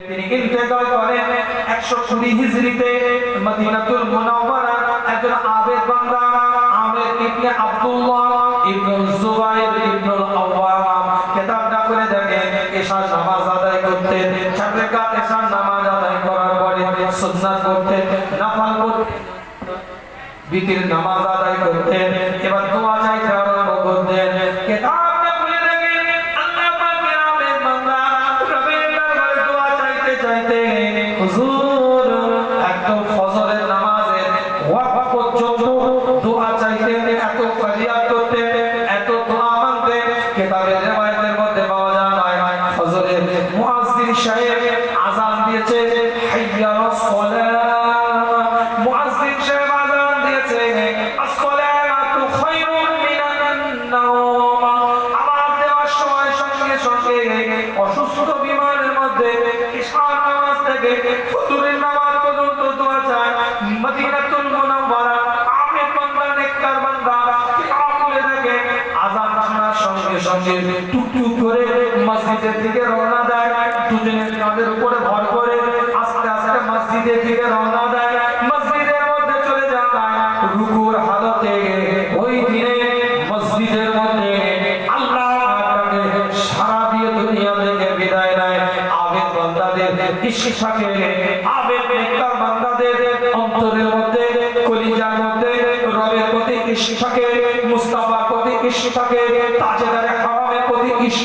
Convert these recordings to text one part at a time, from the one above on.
তিনি ইন্তেকাল করেন একশো কুড়ি হিজড়িতে মদিনাতুল মুনাওয়ারা একজন আবেদ বান্দা আমের ইবনে আব্দুল্লাহ ইবনে জুবাইর ইবনে আওয়াম। কিতাবটা করে দেখেন, এশার নামাজ আদায় করতেন, চাররাকাত এশার নামাজ আদায় করার পরে সুন্নাত করতেন নাফল করতেন বিতির নামাজ আদায় করতেন। এবার সঙ্গে টুকটুক করে মসজিদের দিকে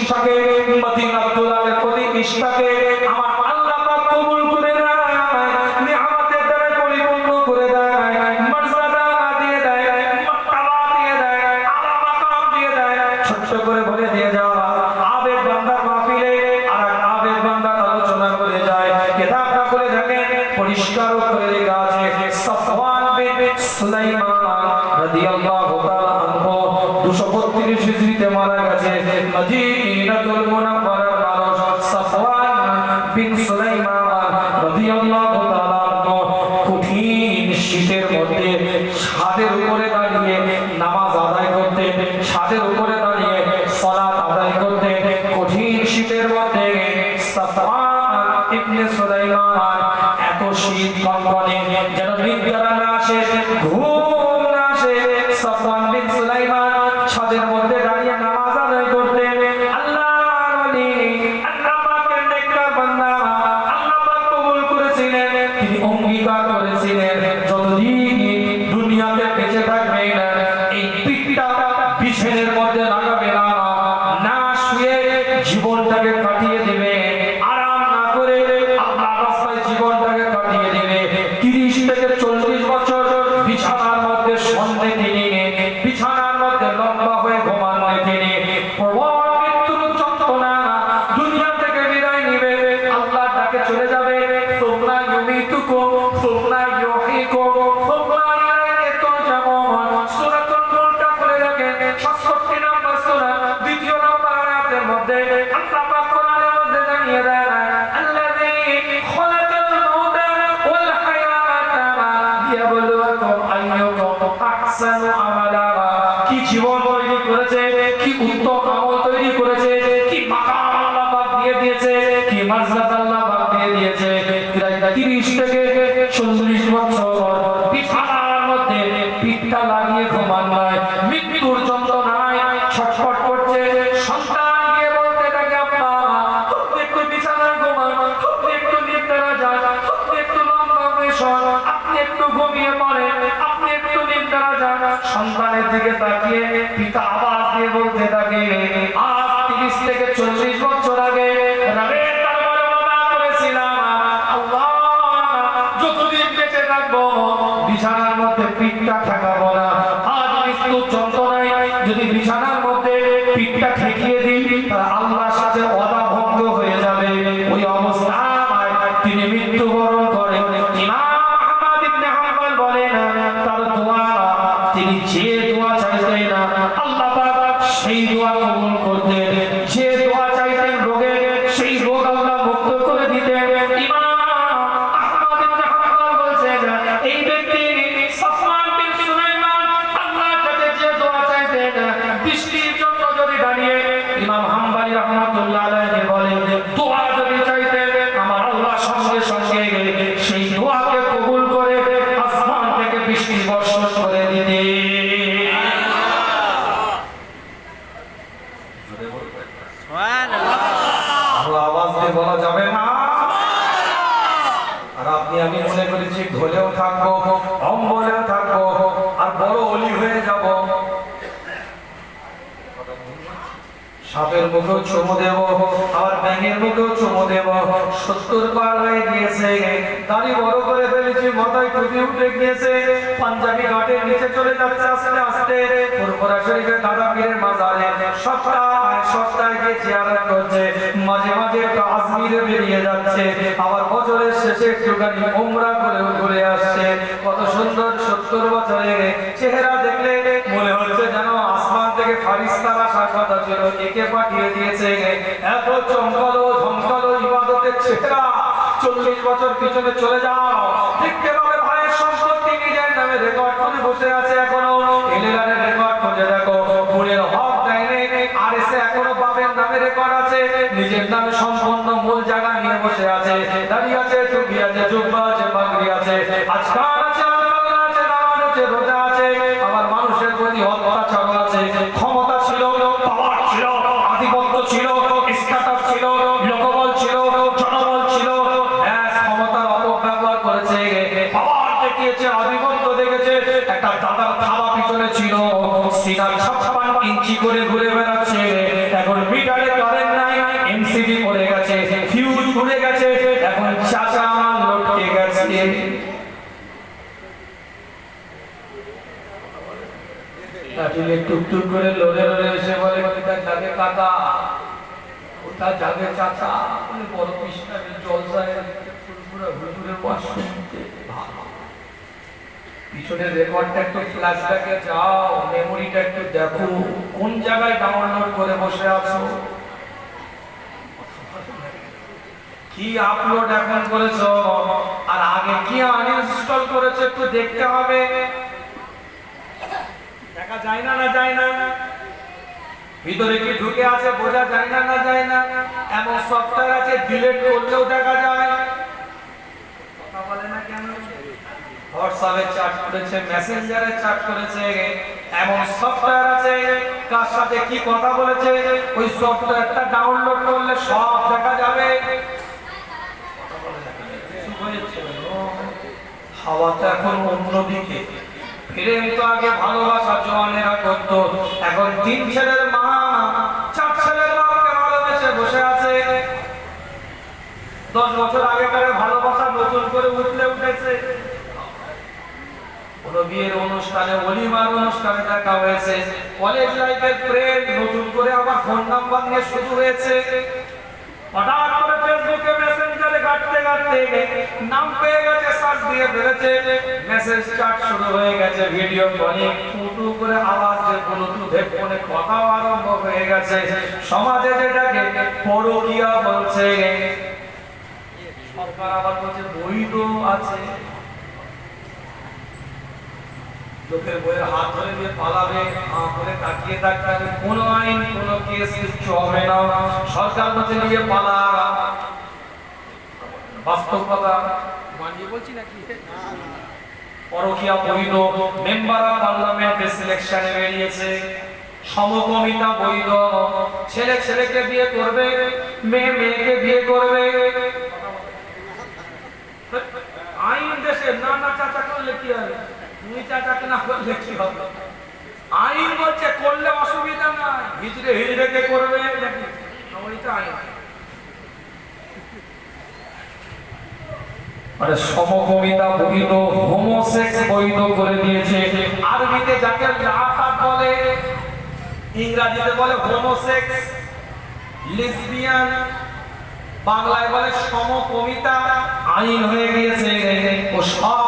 ইশফাকে মদিনা আব্দুল আলের প্রতি ইশফাকে বিন সুলাইমান রাদিয়াল্লাহু করেছিলেন। ছটফট করছে। সন্তান গিয়ে বলতে থাকে, আব্বা একটু বিছানার ঘুমান, আপনি একটু নিদ্রা যান, আপনি একটু লম্বা মেশন আপনি একটু ঘুমিয়ে পড়েন, আপনি একটু নিদ্রা যান। সন্তানের দিকে তাকিয়ে পিতা আবার দিয়ে বলতে থাকে, আজ তিরিশ থেকে চল্লিশ বছর আগে উঠে গিয়েছে পাঞ্জাবি ঘাটের নিচে চলে যাচ্ছে আস্তে আস্তে। ফুরফুরা শরীফের দাদা পীরের মাজারে সপ্তাহে সপ্তাহে গিয়ে জিয়ারত করছে। মাঝে মাঝে একটু আজমিরে বেরিয়ে যাচ্ছে। আবার বছরের শেষে একটুখানি উমরা করে ঘুরে আসছে। কত সুন্দর সত্তর বছরে চেহারা দেখলে মনে হচ্ছে যেন আসমান থেকে ফারিস্তার আসার ছিল। একে পাঠিয়ে দিয়েছে? এত চমকালো ঝমকালো ইবাদতের চেহারা। চল্লিশ বছর পিছনে চলে যাও। দেখতে পাবে রেকর্ড আছে, নিজের নামে মূল জায়গা নিয়ে বসে আছে, দাঁড়িয়ে আছে আছে আছে আছে। আজকাল আছে ছিল একটা ইঞ্চি করে ঘুরে বেড়াচ্ছে এখন মিটারে কারেন্ট নাই এমসিবি পড়ে গেছে ফিউজ ঘুরে গেছে এখন চাচা আমার লটকে গেছে কাটিলে করে লড়ে লড়ে এসে বলে কোথায় যাবে কাকা, কোথায় যাবে চাচা? বলে, বড় কৃষ্ণের জলসায় কোন জায়গায় বসে আছো? কি আপলোড এখন করেছ? আর আগে কি আনইনস্টল করেছ একটু দেখতে হবে। দেখা যায় না না যায় না। ভিতরে কি ঢুকে আছে বোঝা যায় না না যায় না। এমন সফটওয়্যার আছে ডিলিট করলেও দেখা যায়। কথা বলে না কেন? হোয়াটসঅ্যাপে চ্যাট করেছে মেসেঞ্জারে চ্যাট করেছে এমন সফটওয়্যার আছে কার সাথে কি কথা বলেছে ওই সফটওয়্যারটা ডাউনলোড করলে সব দেখা যাবে? ও, হাওয়াটা এখন অন্যদিকে। প্রেম তো আগে ভালোবাসা জওয়ানেরা করতো এখন তিন ছেলের মা, চার ছেলের বাবাকে ভালোবেসে বসে আছে। দশ বছর আগেকার ভালোবাসা নতুন করে উঠলে উঠেছে। বিয়ের অনুষ্ঠানে অলিমার অনুষ্ঠানে দেখা হয়েছে। কলেজ লাইফের প্রেম নতুন করে আবার ফোন নাম্বার নিয়ে শুরু হয়েছে। হঠাৎ করে ফেসবুকে মেসেঞ্জারে ঘাটতে ঘাটতে নাম পেয়ে গেছে, সার্চ দিয়ে ফেলেছে। মেসেজ চ্যাট শুরু হয়ে গেছে ভিডিও কলিং টুটু করে আওয়াজ যে ব্লুটুথ হেডফোনে কথাও আরম্ভ হয়ে গেছে। সমাজে যেটাকে পরকিয়া বলছে, সরকার আবার বলছে বৈধ আছে। লোকের বইয়ের হাত ধরে দিয়ে পালাবে করে তাকিয়ে থাকতে হবে কোনো আইন কোনো কেস কিচ্ছু হবে না। সরকার বলছে নিয়ে পালা। বাস্তব কথা বানিয়ে বলছি নাকি? পরকিয়া বৈধ মেম্বার অফ পার্লামেন্টের সিলেকশনে বেরিয়েছে। সমকমিতা বৈধ ছেলে ছেলেকে বিয়ে করবে মেয়ে মেয়েকে বিয়ে করবে। আইন দেশে না না চাচা করলে কি হবে? তুমি না করলে কি হবে আইন বলছে করলে অসুবিধা নাই। হিজড়ে হিজড়েকে করবে? নাকি ওইটা আইন। মানে সমকমিতা বৈধ হোমোসেক্স বৈধ করে দিয়েছে। আরবিতে যাকে লাফাত বলে ইংরেজিতে বলে হোমোসেক্স লিসবিয়ান বাংলায় বলে সমকমিতা। আইন হয়ে গিয়েছে। ও সব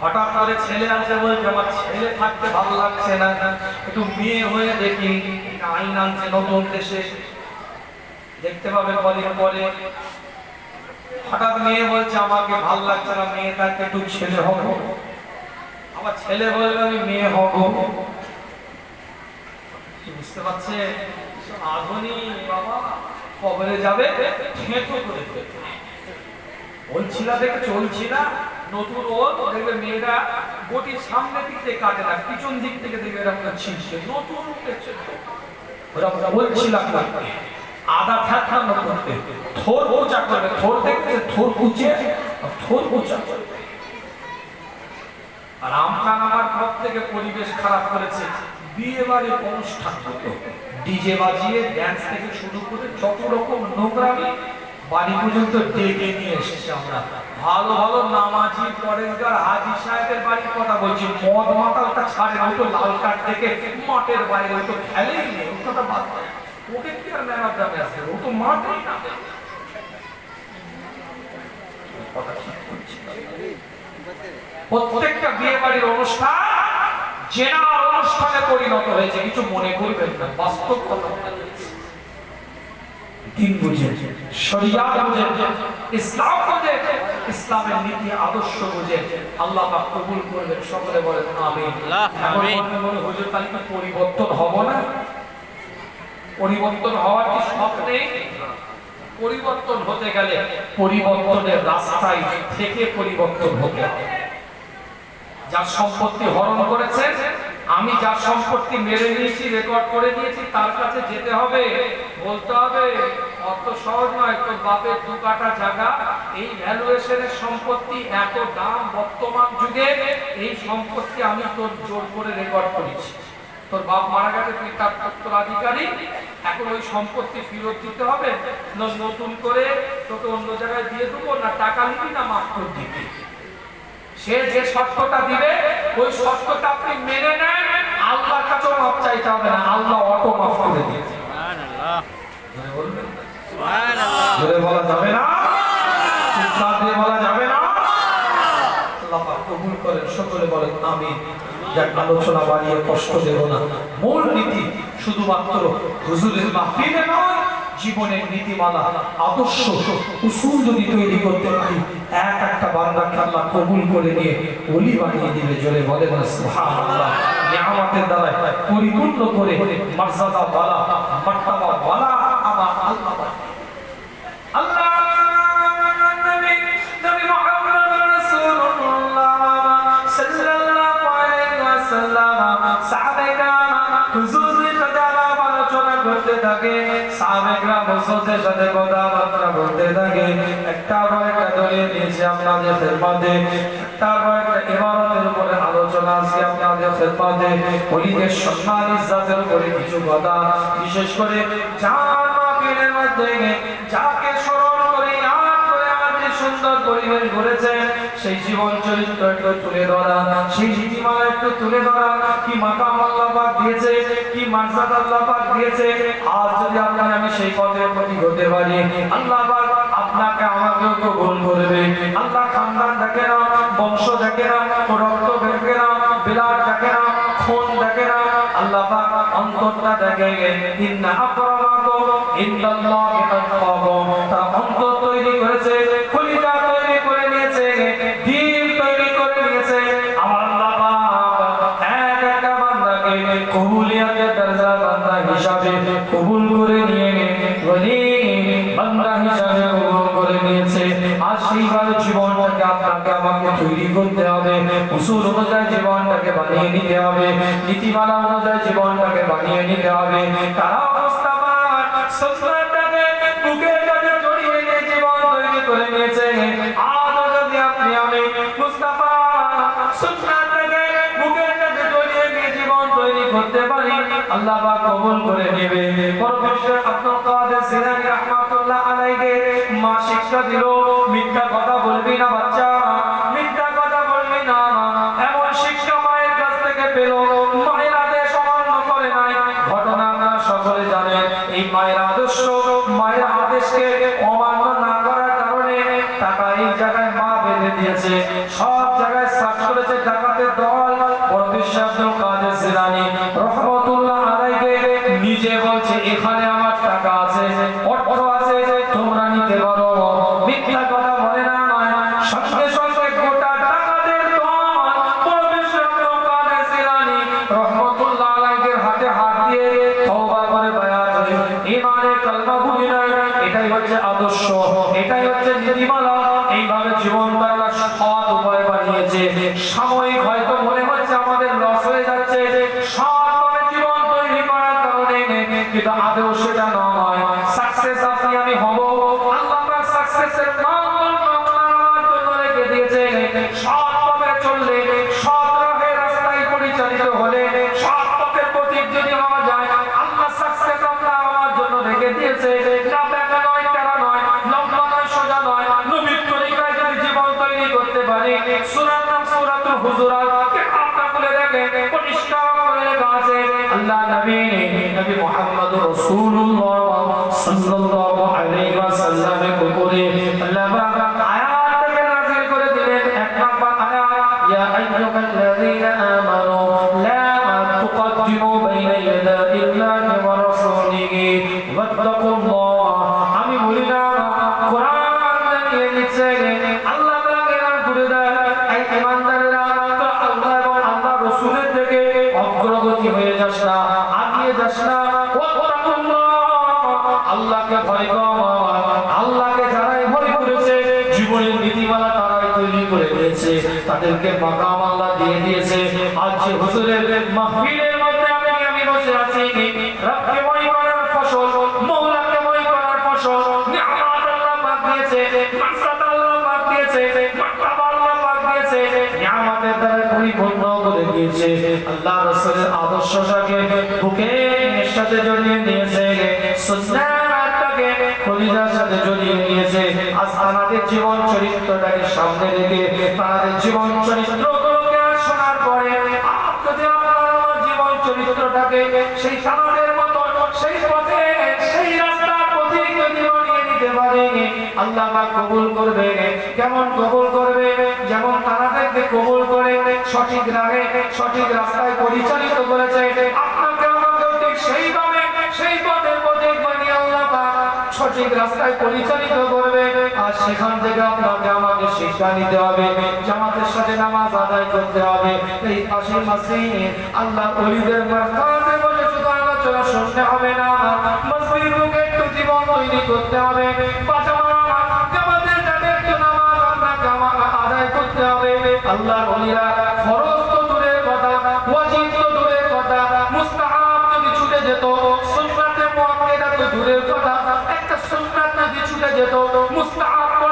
হঠাৎ করে ছেলে আছে বলছে, আমার ছেলে থাকতে ভালো লাগছে না। একটু মেয়ে হয়ে দেখি। আইন আনছে নতুন দেশে। দেখতে পাবে কদিন পরে। হঠাৎ মেয়ে বলছে, আমাকে ভালো লাগছে না মেয়ে থাকতে একটু ছেলে হব। আবার ছেলে বলবে, আমি মেয়ে হব। বুঝতে পারছে? আধুনি বাবা কবরে যাবে ঠেঁটো করে। বলছিলা দেখে চলছিলা, নতুন ওর দেখবে মেয়েরা গটির সামনের দিক থেকে কাটে না, পিছন দিক থেকে দেখবে এরকম ছিঁড়ছে নতুন। ওরা বলছিলাম আদা ঠাঠানো করতে থোর উঁচা করবে, থোর দেখতে থোর উঁচে থোর উঁচা করবে আর আমখান আমার পর থেকে পরিবেশ খারাপ করেছে বিয়ে বাড়ির অনুষ্ঠান হতো ডিজে বাজিয়ে ড্যান্স থেকে শুরু করে যত রকম নোংরামি বাড়ি পর্যন্ত ডেকে নিয়ে এসেছি আমরা। ভালো ভালো নামাজি পরেশগার, হাজি সাহেবের বাড়ির কথা বলছি। মদ মাতালটা ছাড়ে ও লাল কার্ড থেকে মাঠের বাইরে ও তো খেলেই নেই কথা বাদ ওকে কি আর অফ দ্য ম্যাচ? ও তো না। প্রত্যেকটা বিয়ে বাড়ির অনুষ্ঠান অনুষ্ঠানে পরিণত হয়েছে কিছু মনে করবেন না বাস্তব কথা। দিন বুঝে শরিয়া বুঝে ইসলাম বুঝে ইসলামের নীতি আদর্শ বুঝে আল্লাহ পাক কবুল করবেন সকলে বলেন আমিন। আমিন। মনে মনে হুজুর তাহলে কি পরিবর্তন হব না? পরিবর্তন হওয়ার কি নেই? পরিবর্তন হতে গেলে পরিবর্তনের রাস্তায় থেকে পরিবর্তন হতে হবে। যার সম্পত্তি হরণ করেছেন আমি যার সম্পত্তি মেরে নিয়েছি রেকর্ড করে নিয়েছি তার কাছে যেতে হবে, বলতে হবে, অত সহজ নয়, তোর বাপের দু কাটা জায়গা, এই ভ্যালুয়েশনের সম্পত্তি এত দাম বর্তমান যুগে, এই সম্পত্তি আমি তোর জোর করে রেকর্ড করেছি। তোর বাপ মারা গেছে, তুই তার উত্তরাধিকারী এখন ওই সম্পত্তি ফেরত দিতে হবে নতুন করে তোকে অন্য জায়গায় দিয়ে দেবো, না টাকা নিবি, না মাফ করে দিবি। সে যে শর্তটা দিবে ওই শর্তটা আপনি মেনে নেন। আল্লাহর কাছেও মাপ চাইতে হবে না আল্লাহ অটো মাফ করে জোরে বলা যাবে না? বলা যাবে না? আল্লাহ পাক কবুল করেন সকলে বলেন যাক আলোচনা বাড়িয়ে কষ্ট দেব না। মূল নীতি শুধুমাত্র হুজুরের মাহফিলে নয় জীবনের নীতিমালা, আদর্শ উসুল যদি তৈরি করতে পারি, এক একটা বান্দাকে আল্লাহ কবুল করে নিয়ে অলি বানিয়ে দিবে, জোরে বলে না দ্বারা পরিপূর্ণ করে মর্যাদা বালা মার্তাবা বালা আমার আল্লাহ থাকে সাহাবায়ে মুসলদের সাথে কথাবার্তা বলতে থাকে। একটা পর একটা দলিল আপনাদের খেদমতে। একটা পর একটা ইবারতের উপরে আলোচনা আছে আপনাদের খেদমতে। ওলিদের সম্মান, ইজ্জাতের উপরে কিছু কথা। বিশেষ করে যার মাহফিলের মধ্যে যাকে স্মরণ সুন্দর পরিবেশ গড়েছে, সেই জীবন চরিত্র একটু তুলে ধরা, সেই নীতিমালা একটু তুলে ধরা, কি মাকাম আল্লাহ পাক দিয়েছে, কি মার্জাদ আল্লাহ পাক দিয়েছে, আজ যদি আপনি আমি সেই পথের প্রতি হতে পারি, আল্লাহ পাক আপনাকে আমাকেও কবুল করবে। আল্লাহ খানদান দেখে না বংশ দেখে না রক্ত দেখে না বিলাট দেখে না খুন দেখে না আল্লাহ পাক অন্তরটা দেখে ইন্না আকরামাকুম ইন্দাল্লাহি আতকাকুম তারা অন্তর তৈরি করেছে বানিয়ে নিতে হবে। নীতিমালা অনুযায়ী জীবনটাকে বানিয়ে নিতে হবে। তারা আল্লাহ করে নেবে। মা শিক্ষা দিল, মিথ্যা কথা বলবি না বাচ্চা। সকলে জানেন এই মায়ের আদর্শ, মায়ের আদেশকে অমান্য না করার কারণে টাকা এই জায়গায় মা বেঁধে দিয়েছে। হচ্ছে আদর্শ। এটাই হচ্ছে নীতিমালা। এইভাবে জীবন তারা সৎ উপায় বানিয়েছে। সাময়িক পারি সূরার নাম সূরাতুল হুজুরাত। কিতাবটা খুলে দেখে, পরিষ্কার করে লেখা আছে, আল্লাহ নবী নবী মুহাম্মদ রাসূলুল্লাহ সাল্লাল্লাহু আলাইহি ওয়াসাল্লামের উপরে আল্লাহকে ভয় আল্লাহকে যারাই ভয় করেছে, জীবনের নীতিমালা তারাই তৈরি করে দিয়েছে। তাদেরকে আল্লাহ দিয়ে দিয়েছে। আজ যে মাহফিলের মধ্যে আমি আমি বসে আছি রবকে ভয় করার ফসল ভয় করার ফসল আদর্শটাকে বুকের সাথে জড়িয়ে নিয়েছে। সাথে জড়িয়ে নিয়েছে। আজ আমাদের জীবন চরিত্রটাকে সামনে রেখে তাদের জীবন শোনার পরে যদি আপনার জীবন চরিত্রটাকে সেই মতো, সেই পথে, সেই পথিক যদি নিতে পারে, আল্লাহ কবুল করবে। কেমন কবুল করবে? যেমন তারাদেরকে কবুল করে, সঠিক রাগে, সঠিক রাস্তায় পরিচালিত করেছে। আপনাকে সঠিক রাস্তায় পরিচালিত করবে আর সেখান থেকে আপনাকে আমাকে শিক্ষা নিতে হবে, জামাতের সাথে নামাজ আদায় করতে হবে। এই পাশের মাসে আল্লাহ অলিদের বলে শুধু আলোচনা শুনতে হবে না মসজিদ একটু জীবন তৈরি করতে হবে পাজামা জামাতের সাথে যেত মুস্তা